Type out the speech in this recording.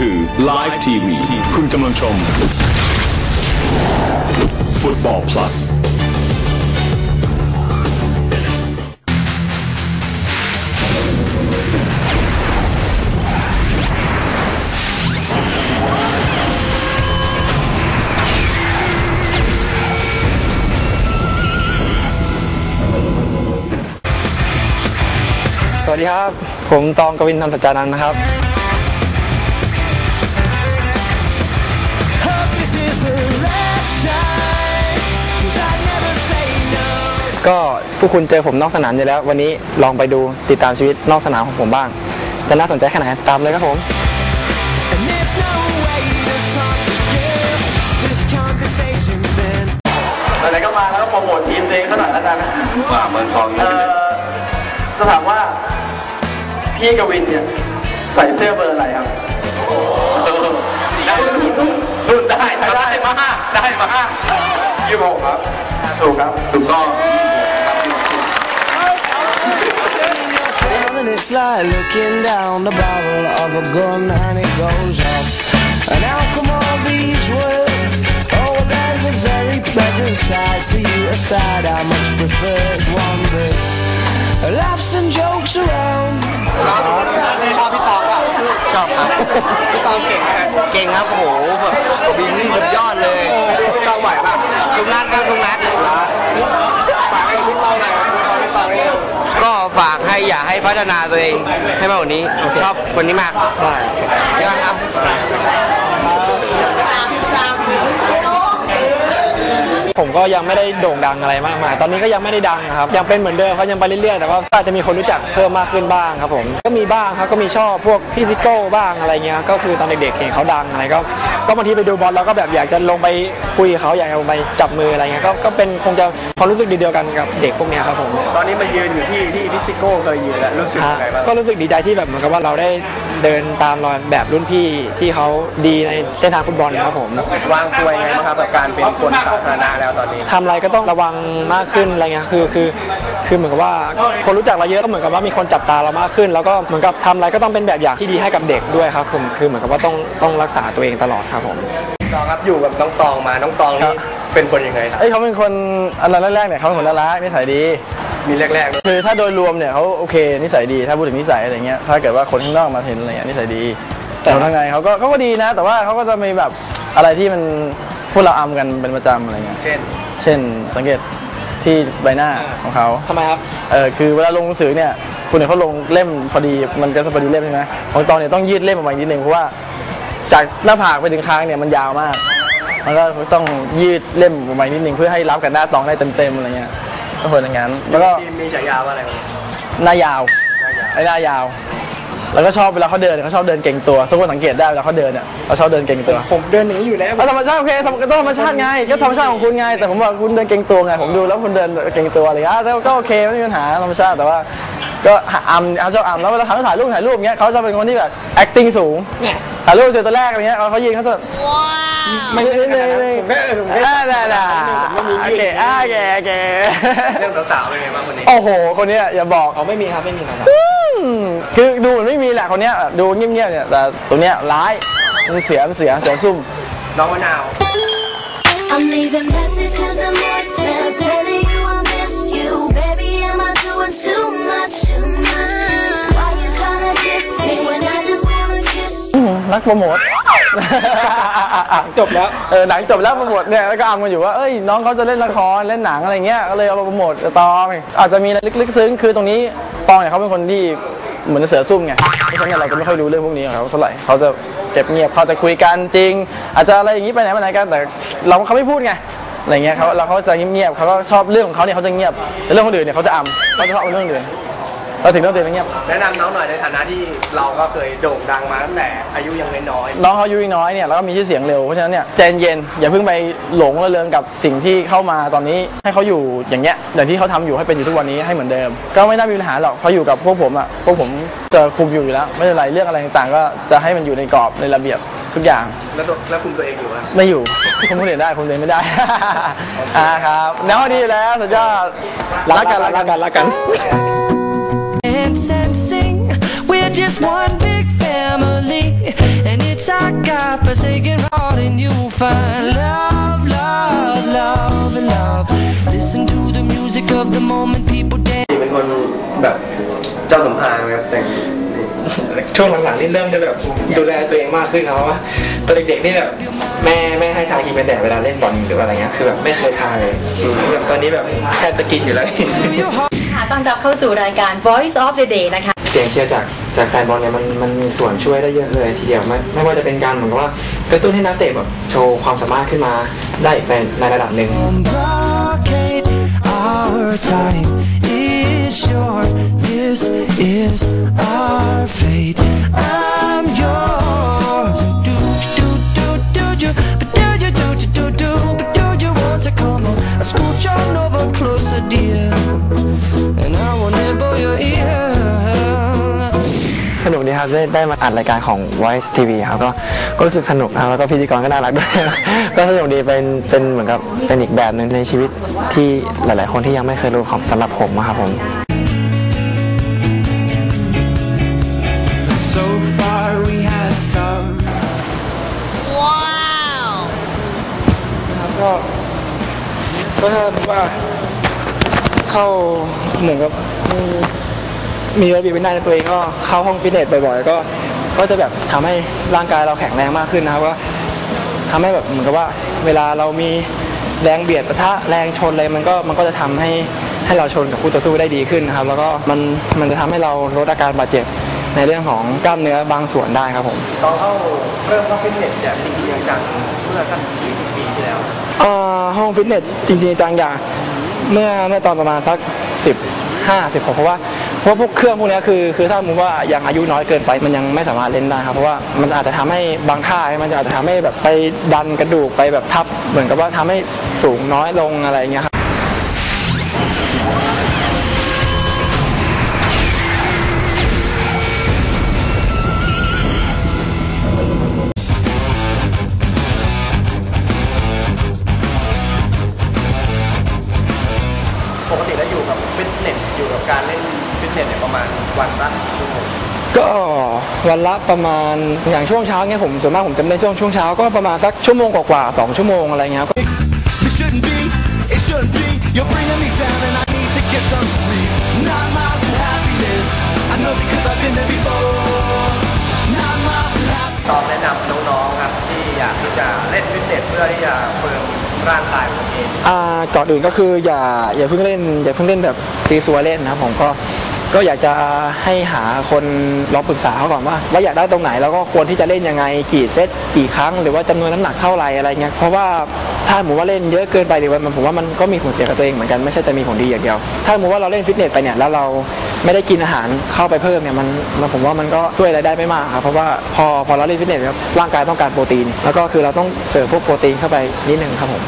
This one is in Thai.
คือ Live TV คุณกำลังชม Football Plus สวัสดีครับ ผมตองกวินธรรมสัจจานันท์นะครับ ก็ผู้คุณเจอผมนอกสนามอยู่แล้ว วันนี้ลองไปดูติดตามชีวิตนอกสนามของผมบ้าง จะน่าสนใจแค่ไหนตามเลยครับผม And there's no way to talk to you. This conversation's been อะไรก็มาแล้วก็โปรโมททีมตัวเองสักหน่อยแล้วกันว่าเมืองทองเอ่อจะถามว่าพี่กวินเนี่ยใส่เสื้อเบอร์อะไรครับได้รุ่นได้ได้มากได้มากยี่หกครับถูกครับ ถูกต้อง it's like looking down the barrel of a gun and it goes off. And how come all these words? Oh, there's a very pleasant side to you, a side I much prefer. It's one that's laughs and jokes around. ชอบพี่ตองอ่ะชอบครับพี่ตองเก่งเก่งครับโอ้โหแบบบินนี่สุดยอดเลยพี่ตองไหวป่ะลุงนัทครับลุงนัทฝ พัฒนาตัวเองให้มากกว่านี้ ชอบคนนี้มากได้ใช่ไหมครับ ผมก็ยังไม่ได้โด่งดังอะไรมากมาย ตอนนี้ก็ยังไม่ได้ดังนะครับ ยังเป็นเหมือนเดิมเขายังไปเรื่อยๆ แต่ว่าก็อาจจะมีคนรู้จักเพิ่มมากขึ้นบ้างครับผม ก็มีบ้างครับ ก็มีชอบพวกพี่ซิโก้บ้างอะไรเงี้ย ก็คือตอนเด็กๆเห็นเขาดังอะไรก็ ก็บางทีไปดูบอลเราก็แบบอยากจะลงไปคุยกับเขาอยากจะลงไปจับมืออะไรเงี้ย ก็ ก็เป็นคงจะความรู้สึกดีเดียวกันกับเด็กพวกเนี้ยครับผม ตอนนี้มายืนอยู่ที่ที่พิซิโก้เคยยืนแล้วรู้สึกยังไงบ้าง ก็รู้สึกดีใจที่แบบเหมือนกับว่าเราได้เดินตามรอยแบบรุ่นพี่ที่เขาดีในเส้นทางฟุตบอลนะครับผมวางตัวยังไงบ้างครับกับการเป็นคนสาธารณะแล้วตอนนี้ทำอะไรก็ต้องระวังมากขึ้นอะไรเงี้ยคือคือคือเหมือนกับว่าคนรู้จักเราเยอะก็เหมือนกับว่ามีคนจับตาเรามากขึ้น แล้วก็เหมือนกับทำอะไรก็ต้องเป็นแบบอย่างที่ดีให้กับเด็กด้วยครับผมคือเหมือนกับว่าต้องต้องรักษาตัวเองตลอดครับผมตองครับอยู่กับน้องตองมาน้องตองนี่เป็นคนยังไงครับเอ้ยเขาเป็นคนอันดับแรกๆเนี่ยเขาเป็นคนน่ารักนิสัยดีมีแรกๆด้วยคือถ้าโดยรวมเนี่ยเขาโอเคนิสัยดีถ้าพูดถึงนิสัยอะไรเงี้ยถ้าเกิดว่าคนข้างนอกมาเห็นอะไรเงี้ยนิสัยดีแต่คนข้างในเขาก็เขาก็ดีนะ แต่ว่าเขาก็จะมีแบบอะไรที่มัน พวกเราอำกันเป็นประจำอะไรเงี้ย เช่น เช่นสังเกตที่ใบหน้าของเขาทำไมครับ เออคือเวลาลงหนังสือเนี่ยคุณเนี่ยเขาลงเล่มพอดีมันก็จะพอดีเล่มใช่ไหมของตอนเนี่ยต้องยืดเล่มออกมาอีกนิดนึงเพราะว่าจากหน้าผากไปถึงคางเนี่ยมันยาวมากมันก็ต้องยืดเล่มออกมาอีกนิดนึงเพื่อให้รับกับหน้าตองได้เต็มๆอะไรเงี้ยก็ควรอย่างนั้นแล้วก็มีมีฉายาว่าอะไรบ้างหน้ายาวไอ้หน้ายาว แล้วก็ชอบเวลาเขาเดินเขาชอบเดินเก่งตัวทุกคนสังเกตได้เวลาเขาเดินเนี่ยเขาชอบเดินเก่งตัวผมเดินอย่างนี้อยู่แล้วก็ธรรมชาติโอเคธรรมก็ธรรมชาติไงก็ธรรมชาติของคุณไงแต่ผมบอกคุณเดินเก่งตัวไงผมดูแล้วคุณเดินเก่งตัวอะไรเงี้ยแต่ก็โอเคไม่มีปัญหาธรรมชาติแต่ว่า ก็อัมเขาชอบอัมแล้วเวลาเขาถ่ายรูปถ่ายรูปเงี้ยเขาจะเป็นคนที่แบบ acting สูงถ่ายรูปเสร็จตัวแรกอะไรเงี้ยเขายิงเขาจะไม่ใช่ไม่ใช่ไม่ใช่ผมแค่ผมแค่ได้ได้โอเคอ่าโอเคโอเคเรื่องสาวๆเป็นไงบ้างคนนี้โอ้โหคนเนี้ยอย่าบอกเขาไม่มีครับไม่มีครับอืม คือดูเหมือนไม่มีแหละคนเนี้ยแบบดูเงียบๆเนี่ยแต่ตัวเนี้ยร้ายมันเสียมันเสียเสียซุ่มน้องมะนาว I'm leaving messages and voicemails telling you I miss you. Baby, am I doing too much? Too much. Why you tryna diss me when I just wanna kiss you? นักโปรโมท จบแล้ว เออหนังจบแล้วโปรโมทเนี่ยแล้วก็อำกันอยู่ว่าเอ้ยน้องเขาจะเล่นละครเล่นหนังอะไรเงี้ยก็เลยเอามาโปรโมทตอง อาจจะมีอะไรลึกๆซึ้งคือตรงนี้ตองเนี่ยเขาเป็นคนที่ เหมือนเสือซุ่มไงเพราะฉะนั้นเราจะไม่ค่อยรู้เรื่องพวกนี้ของเขาเท่าไหร่เขาจะเก็บเงียบเขาจะคุยกันจริง อาจจะอะไรอย่างนี้ไปไหนมาไหนกันแต่เราเขาไม่พูดไงอะไรเงี้ยเขาเราเขาจะเงียบๆเขาก็ชอบเรื่องของเขาเนี่ยเขาจะเงียบแต่เรื่องคนอื่นเนี่ยเขาจะอำเขาจะชอบเอาเรื่องอื่น เราถึงต้องเตือนเงียบแนะนำน้องหน่อยในฐานะที่เราก็เคยโด่งดังมาตั้งแต่อายุยังน้อยน้องเขาอายุยังน้อยเนี่ยแล้วก็มีชื่อเสียงเร็วเพราะฉะนั้นเนี่ยใจเย็นอย่าเพิ่งไปหลงระเริงกับสิ่งที่เข้ามาตอนนี้ให้เขาอยู่อย่างเงี้ยอย่างที่เขาทำอยู่ให้เป็นอยู่ทุกวันนี้ให้เหมือนเดิม ก็ไม่น่ามีปัญหาหรอกเพราะอยู่กับพวกผมอะพวกผมจะคุมอยู่อยู่แล้ว ไม่เป็นไรเรื่องอะไรต่างๆก็จะให้มันอยู่ในกรอบในระเบียบทุกอย่างๆแล้วตัวแล้วคุมตัวเองอยู่ว่าไม่อยู่คุมคนอื่นได้คุมตัวเองไม่ได้อ่าครับแนวดีแล้วสุดยอดรักกันรักกันรักกัน Dance and sing. We're just one big family, and it's find love, love, love, and love. Listen to the music of the moment people dance. เป็นคนแบบเจ้าสำภารไหมครับแต่งช่วงหลังๆนี่เริ่มจะแบบดูแลตัวเองมากขึ้นครับเพราะว่าตอนเด็กๆนี่แบบแม่แม่ให้ทาครีมกันแดดเวลาเล่นบอลหรือว่าอะไรเงี้ยคือแบบไม่เคยทาเลยแบบตอนนี้แบบแทบจะกินอยู่แล้วค่ะ ต้อนรับเข้าสู่รายการ Voice of the Day นะคะ เสียงเชียร์จากจากแฟนบอลเนี่ยมันมันมีส่วนช่วยได้เยอะเลยทีเดียวไม่ไม่ว่าจะเป็นการเหมือนกับว่ากระตุ้นให้นักเตะแบบโชว์ความสามารถขึ้นมาได้อีกในในระดับหนึ่ง Blockade, our time is short. This is our fate. I'm yours. ครับได้ได้มาอัดรายการของ Voice TV ครับก็ก็รู้สึกสนุกนะครับแล้วก็พิธีกรก็น่ารักด้วย ก็สนุกดีเป็นเป็นเหมือนกับเป็นอีกแบบหนึ่งในชีวิตที่หลาย ๆ คนที่ยังไม่เคยรู้ของสำหรับผมอะครับผม So far we had some. ครับก็ก็ถ้าว่าเข้าเหมือนกับมี มีระเบียบวินัยในตัวเองก็เข้าห้องฟิตเนสบ่อยๆ ก็ก็จะแบบทำให้ร่างกายเราแข็งแรงมากขึ้นนะครับก็ทำให้แบบเหมือนกับว่าเวลาเรามีแรงเบียดปะทะแรงชนอะไรมันก็มันก็จะทำให้ให้เราชนกับคู่ต่อสู้ได้ดีขึ้นนะครับ แล้วก็มันมันจะทำให้เราลดอาการบาดเจ็บในเรื่องของกล้ามเนื้อบางส่วนได้ครับผมตอนเข้าเริ่มเข้าฟิตเนสเนี่ยจริงๆจังๆเมื่อสักกี่ปีที่แล้วเอ่อห้องฟิตเนสจริงๆจังอย่างเมื่อเมื่อตอนประมาณสักสิบห้าสิบหกเพราะว่า เพราะพวกเครื่องพวกนี้คือคือถ้าสมมติว่ายังอายุน้อยเกินไปมันยังไม่สามารถเล่นได้ครับเพราะว่ามันอาจจะทำให้บางท่ามันจะอาจจะทำให้แบบไปดันกระดูกไปแบบทับเหมือนกับว่าทำให้สูงน้อยลงอะไรเงี้ยครับ ล่นฟิตเนสเนี่ยประมาณวันละกี่ชั่วโมงก็วันละประมาณอย่างช่วงเช้าเงี้ยผมส่วนมากผมจะเล่นช่วงช่วงเช้าก็ประมาณสักชั่วโมงกว่าๆสองชั่วโมงอะไรเงี้ยครับ It shouldn't be, it shouldn't be. You're bringing me down and I need to get some sleep. Nine miles to happiness. I know because I've been there before. Nine miles to happiness. ตอนแนะนำน้องๆครับที่อยากที่จะเล่นฟิตเนสเพื่อที่จะเฟิร์มร่างกายของตัวเอง อ่าก่อนอื่นก็คืออย่าอย่าเพิ่งเล่น อย่าเพิ่งเล่นแบบซีซัวเล่นนะครับผมก็ ก็อยากจะให้หาคนลองปรึกษาเขาก่อนว่าว่าอยากได้ตรงไหนแล้วก็ควรที่จะเล่นยังไงกี่เซตกี่ครั้ง หรือว่าจำนวนน้ำหนักเท่าไหร่อะไรเงี้ยเพราะว่าถ้าสมมติว่าเล่นเยอะเกินไปหรือว่ามันผมว่ามันก็มีผลเสียกับตัวเองเหมือนกันไม่ใช่แต่มีผลดีอย่างเดียว ถ้าสมมติว่าเราเล่นฟิตเนสไปเนี่ยแล้วเราไม่ได้กินอาหารเข้าไปเพิ่มเนี่ยมันมันผมว่ามันก็ช่วยอะไรได้ไม่มากครับเพราะว่าพอพอเราเล่นฟิตเนสครับร่างกายต้องการโปรตีน แล้วก็คือเราต้องเสริมพวกโปรตีนเข้าไปนิดนึงครับผม